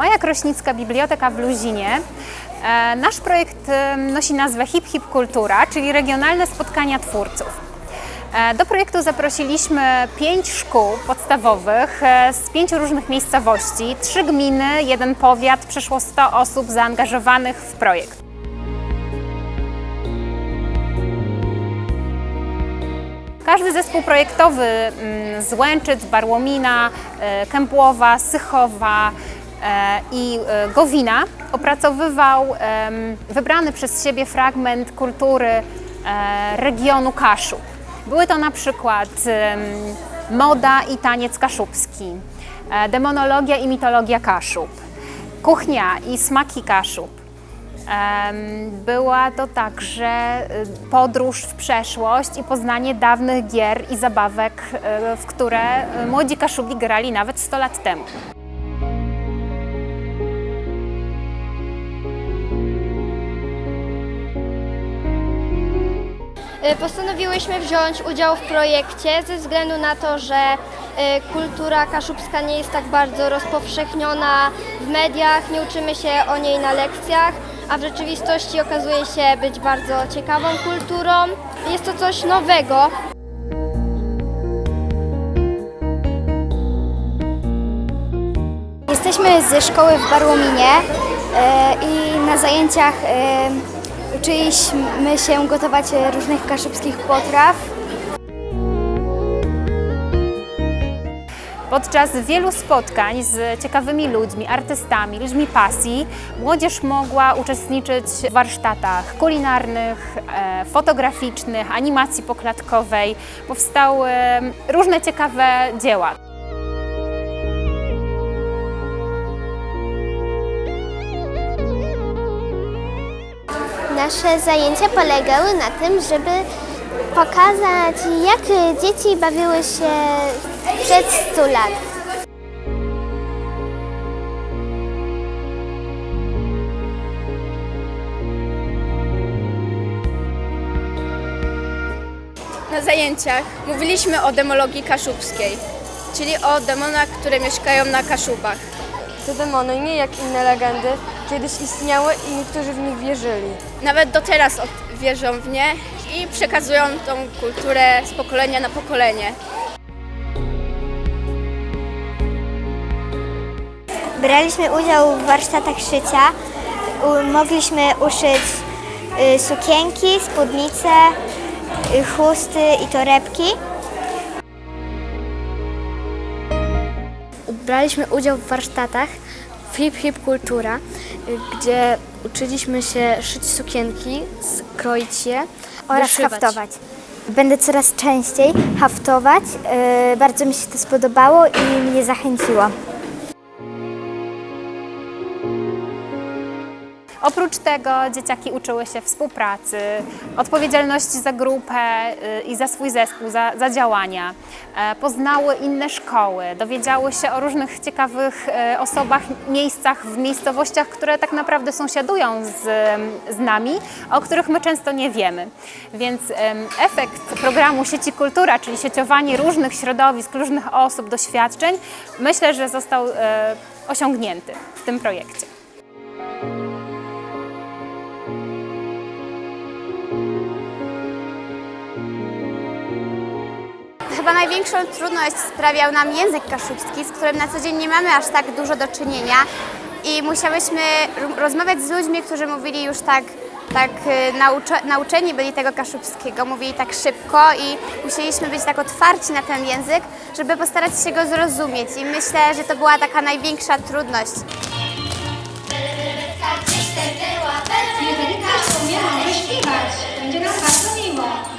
Maja Krośnicka, Biblioteka w Luzinie. E, Nasz projekt nosi nazwę Hip Hip Kultura, czyli regionalne spotkania twórców. E, Do projektu zaprosiliśmy pięć szkół podstawowych e, z pięciu różnych miejscowości, trzy gminy, jeden powiat, przeszło 100 osób zaangażowanych w projekt. Każdy zespół projektowy mm, z Łęczyc, Barłomina, Kępłowa, Sychowa i e, Gowina opracowywał wybrany przez siebie fragment kultury e, regionu Kaszub. Były to na przykład moda i taniec kaszubski, e, demonologia i mitologia Kaszub, kuchnia i smaki Kaszub, Była to także y, podróż w przeszłość i poznanie dawnych gier i zabawek, y, w które y, młodzi Kaszubi grali nawet 100 lat temu. Postanowiłyśmy wziąć udział w projekcie ze względu na to, że y, kultura kaszubska nie jest tak bardzo rozpowszechniona w mediach, nie uczymy się o niej na lekcjach, a w rzeczywistości okazuje się być bardzo ciekawą kulturą. Jest to coś nowego, Jesteśmy ze szkoły w Barłominie e, i na zajęciach e, uczyliśmy się gotować różnych kaszubskich potraw. Podczas wielu spotkań z ciekawymi ludźmi, artystami, ludźmi pasji, młodzież mogła uczestniczyć w warsztatach kulinarnych, e, fotograficznych, animacji poklatkowej. Powstały em, różne ciekawe dzieła. Nasze zajęcia polegały na tym, żeby pokazać, jak dzieci bawiły się przed 100 lat. Na zajęciach mówiliśmy o demologii kaszubskiej, czyli o demonach, które mieszkają na Kaszubach. te demony, nie jak inne legendy, kiedyś istniały i niektórzy w nich wierzyli. Nawet do teraz wierzą w nie i przekazują tą kulturę z pokolenia na pokolenie. Braliśmy udział w warsztatach szycia. Mogliśmy uszyć y, sukienki, spódnice, y, chusty i torebki. Braliśmy udział w warsztatach Hip Hip Kultura, gdzie uczyliśmy się szyć sukienki, kroić je oraz wyszywać. haftować. Będę coraz częściej haftować. y, Bardzo mi się to spodobało i mnie zachęciło. Oprócz tego dzieciaki uczyły się współpracy, odpowiedzialności za grupę y, i za swój zespół, za, za działania. E, Poznały inne szkoły, dowiedziały się o różnych ciekawych e, osobach, miejscach, w miejscowościach, które tak naprawdę sąsiadują z, z nami, o których my często nie wiemy. Więc efekt programu Sieci Kultura, czyli sieciowanie różnych środowisk, różnych osób, doświadczeń, myślę, że został e, osiągnięty w tym projekcie. Chyba największą trudność sprawiał nam język kaszubski, z którym na co dzień nie mamy aż tak dużo do czynienia i musiałyśmy rozmawiać z ludźmi, którzy mówili już tak, tak nauczeni byli tego kaszubskiego, mówili tak szybko i musieliśmy być tak otwarci na ten język, żeby postarać się go zrozumieć i myślę, że to była taka największa trudność. Gdzieś była, śpiewać, będzie nam bardzo miło.